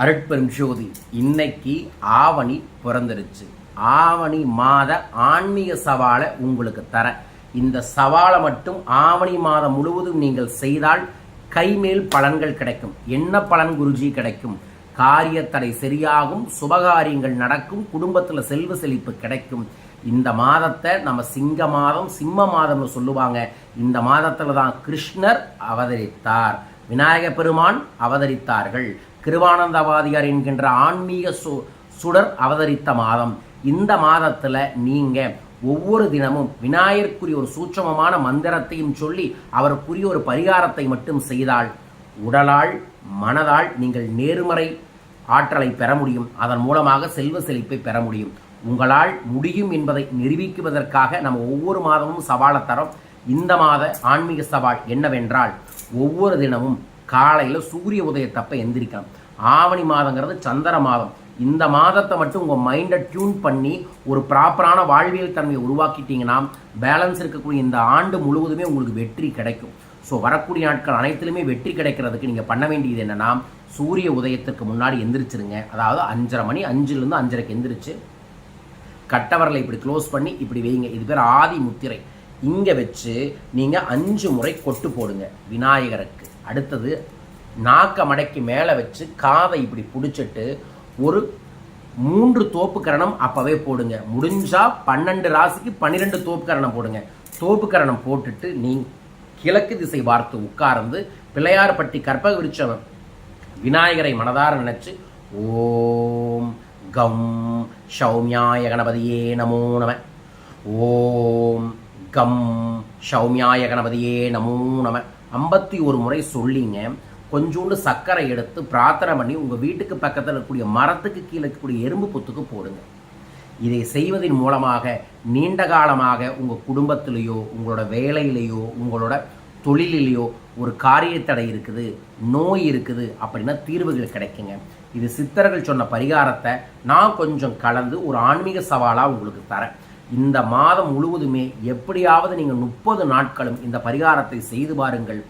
அருட்பெரும் ஜோதி இன்னைக்கு ஆவணி பிறந்துருச்சு. ஆவணி மாத ஆன்மீக சவாலை உங்களுக்கு தரேன் இந்த சவாலை மட்டும் ஆவணி மாதம் முழுவதும் நீங்கள் செய்தால் கைமேல் பலன்கள் கிடைக்கும். என்ன பலன் குருஜி கிடைக்கும்? காரியத்தடை சரியாகும் சுபகாரியங்கள் நடக்கும் குடும்பத்தில் செல்வ செழிப்பு கிடைக்கும். இந்த மாதத்தை நம்ம சிங்க மாதம் சிம்ம மாதம்னு சொல்லுவாங்க. இந்த மாதத்துல தான் கிருஷ்ணர் அவதரித்தார். விநாயக பெருமான் அவதரித்தார்கள். கிருவானந்தவாதியார் என்கின்ற ஆன்மீக சு சுடர் அவதரித்த மாதம். இந்த மாதத்தில் நீங்கள் ஒவ்வொரு தினமும் விநாயகருக்குரிய ஒரு சூட்சமமான மந்திரத்தையும் சொல்லி அவருக்குரிய ஒரு பரிகாரத்தை மட்டும் செய்தால் உடலால் மனதால் நீங்கள் நேர்மறை ஆற்றலை பெற முடியும். அதன் மூலமாக செல்வ செழிப்பை பெற முடியும். உங்களால் முடியும் என்பதை நிரூபிக்குவதற்காக நம்ம ஒவ்வொரு மாதமும் சவாலை தரோம் இந்த மாத ஆன்மீக சவால் என்னவென்றால் ஒவ்வொரு தினமும் காலையில் சூரிய உதயத்தப்ப எந்திரிக்கலாம் ஆவணி மாதங்கிறது சந்திர மாதம். இந்த மாதத்தை மட்டும் உங்கள் மைண்டை டியூன் பண்ணி ஒரு ப்ராப்பரான வாழ்வியல் தன்மையை உருவாக்கிட்டீங்கன்னா பேலன்ஸ் இருக்கக்கூடிய இந்த ஆண்டு முழுவதுமே உங்களுக்கு வெற்றி கிடைக்கும். ஸோ வரக்கூடிய நாட்கள் அனைத்திலுமே வெற்றி கிடைக்கிறதுக்கு நீங்கள் பண்ண வேண்டியது என்னென்னா சூரிய உதயத்திற்கு முன்னாடி எந்திரிச்சிருங்க. அதாவது அஞ்சரை மணி அஞ்சுலேருந்து அஞ்சரைக்கு எந்திரிச்சு கட்டவரலை இப்படி க்ளோஸ் பண்ணி இப்படி வைங்க. இது பேர் ஆதி முத்திரை. இங்கே வச்சு நீங்கள் அஞ்சு முறை கொட்டு போடுங்க விநாயகருக்கு. அடுத்தது நாக்கை மடைக்கு மேலே வச்சு காதை இப்படி பிடிச்சிட்டு ஒரு மூன்று தோப்பு கரணம் அப்போவே போடுங்க. முடிஞ்சால் பன்னெண்டு ராசிக்கு பன்னிரெண்டு தோப்பு கரணம் போடுங்க. தோப்பு கரணம் போட்டுட்டு நீ கிழக்கு திசை பார்த்து உட்கார்ந்து பிள்ளையார்பட்டி கற்பக விருட்சம் விநாயகரை மனதார நினச்சி ஓம் கம் சௌமியாய கணபதியே நமோ நம. ஓம் கம் சௌமியாய கணபதியே நமோ நம. ஐம்பத்தி ஒரு முறை சொல்லிங்க. கொஞ்சோண்டு சர்க்கரை எடுத்து பிரார்த்தனை பண்ணி உங்கள் வீட்டுக்கு பக்கத்தில் இருக்கக்கூடிய மரத்துக்கு கீழே இருக்கக்கூடிய எறும்பு புத்துக்கு போடுங்க. இதை செய்வதன் மூலமாக நீண்ட காலமாக உங்கள் குடும்பத்திலேயோ உங்களோட வேலையிலேயோ உங்களோட தொழிலிலேயோ ஒரு காரியத்தடை இருக்குது நோய் இருக்குது அப்படின்னா தீர்வுகள் கிடைக்குங்க. இது சித்தர்கள் சொன்ன பரிகாரத்தை நான் கொஞ்சம் கலந்து ஒரு ஆன்மீக சவாலாக உங்களுக்கு தரேன். இந்த மாதம் முழுவதுமே எப்படியாவது நீங்கள் முப்பது நாட்களும் இந்த பரிகாரத்தை செய்து பாருங்கள்.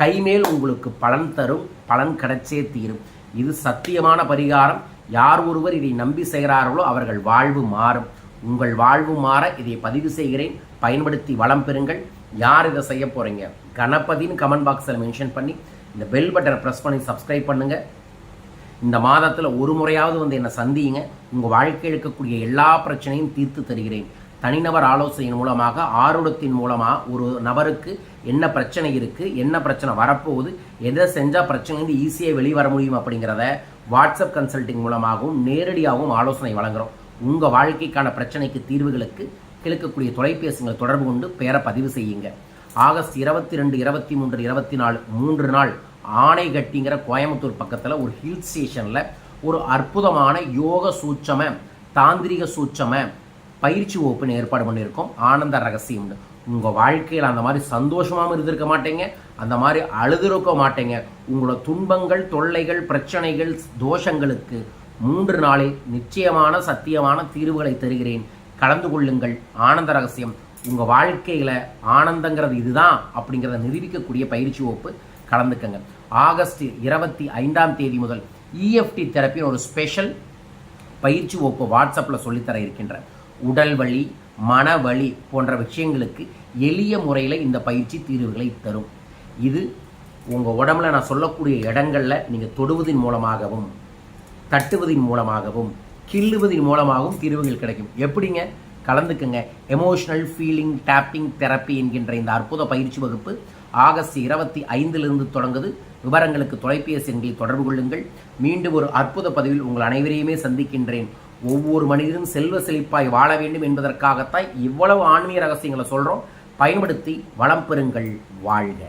கைமேல் உங்களுக்கு பலன் தரும் பலன் கிடைச்சே தீரும். இது சத்தியமான பரிகாரம். யார் ஒருவர் இதை நம்பி செய்கிறார்களோ அவர்கள் வாழ்வு மாறும். உங்கள் வாழ்வு மாற இதை பதிவு செய்கிறேன். பயன்படுத்தி வளம் பெறுங்கள். யார் இதை செய்ய போகிறீங்க கணபதின்னு கமெண்ட் பாக்ஸில் மென்ஷன் பண்ணி இந்த பெல் பட்டனை ப்ரெஸ் பண்ணி சப்ஸ்கிரைப் பண்ணுங்கள் இந்த மாதத்தில் ஒரு முறையாவது வந்து என்னை சந்தியுங்க. உங்கள் வாழ்க்கையில் இருக்கக்கூடிய எல்லா பிரச்சனையும் தீர்த்து தருகிறேன். தனிநபர் ஆலோசனையின் மூலமாக ஆர்வத்தின் மூலமாக ஒரு நபருக்கு என்ன பிரச்சனை இருக்குது என்ன பிரச்சனை வரப்போகுது எதை செஞ்சால் பிரச்சனைலேருந்து ஈஸியாக வெளியே வர முடியும் அப்படிங்கிறத வாட்ஸ்அப் கன்சல்டிங் மூலமாகவும் நேரடியாகவும் ஆலோசனை வழங்குகிறோம் உங்கள் வாழ்க்கைக்கான பிரச்சனைக்கு தீர்வுகளுக்கு கிழக்கக்கூடிய தொலைபேசிகளை தொடர்பு கொண்டு பேரை பதிவு செய்யுங்க. ஆகஸ்ட் இருபத்தி ரெண்டு இருபத்தி மூன்று இருபத்தி நாலு மூன்று நாள் ஆணைகட்டிங்கிற கோயம்புத்தூர் பக்கத்தில் ஒரு ஹில் ஸ்டேஷனில் ஒரு அற்புதமான யோக சூட்சம தாந்திரிக சூட்சம பயிற்சி வகுப்புன்னு ஏற்பாடு பண்ணியிருக்கோம். ஆனந்த ரகசியம் உங்கள் வாழ்க்கையில் அந்த மாதிரி சந்தோஷமாகவும் இருந்திருக்க மாட்டேங்க. அந்த மாதிரி அழுதுருக்க மாட்டேங்க. உங்களோட துன்பங்கள் தொல்லைகள் பிரச்சனைகள் தோஷங்களுக்கு மூன்று நாளில் நிச்சயமான சத்தியமான தீர்வுகளை தருகிறேன். கலந்து கொள்ளுங்கள். ஆனந்த ரகசியம். உங்கள் வாழ்க்கையில் ஆனந்தங்கிறது இதுதான் அப்படிங்கிறத நிரூபிக்கக்கூடிய பயிற்சி வகுப்பு கலந்துக்கங்க. ஆகஸ்ட் இருபத்தி ஐந்தாம் தேதி முதல் இஎஃப்டி தெரப்பின் ஒரு ஸ்பெஷல் பயிற்சி வகுப்பு வாட்ஸ்அப்பில் சொல்லித்தர இருக்கின்றேன். உடல் வலி மன வலி போன்ற விஷயங்களுக்கு எளிய முறையில் இந்த பயிற்சி தீர்வுகளை தரும். இது உங்கள் உடம்புல நான் சொல்லக்கூடிய இடங்களில் நீங்கள் தொடுவதன் மூலமாகவும் தட்டுவதன் மூலமாகவும் கிள்ளுவதன் மூலமாகவும் தீர்வுகள் கிடைக்கும். எப்படிங்க? கலந்துக்குங்க. எமோஷனல் ஃபீலிங் டேப்பிங் தெரப்பி என்கின்ற இந்த அற்புத பயிற்சி வகுப்பு ஆகஸ்ட் இருபத்தி ஐந்திலிருந்து தொடங்குது. விவரங்களுக்கு தொலைபேசி எண்களில் தொடர்பு கொள்ளுங்கள். மீண்டும் ஒரு அற்புத பதிவில் உங்கள் அனைவரையுமே சந்திக்கின்றேன். ஒவ்வொரு மனிதனும் செல்வ செழிப்பாய் வாழ வேண்டும் என்பதற்காகத்தான் இவ்வளவு ஆன்மீக ரகசியங்களை சொல்கிறோம் பயன்படுத்தி வளம் பெறுங்கள் வாழ்க.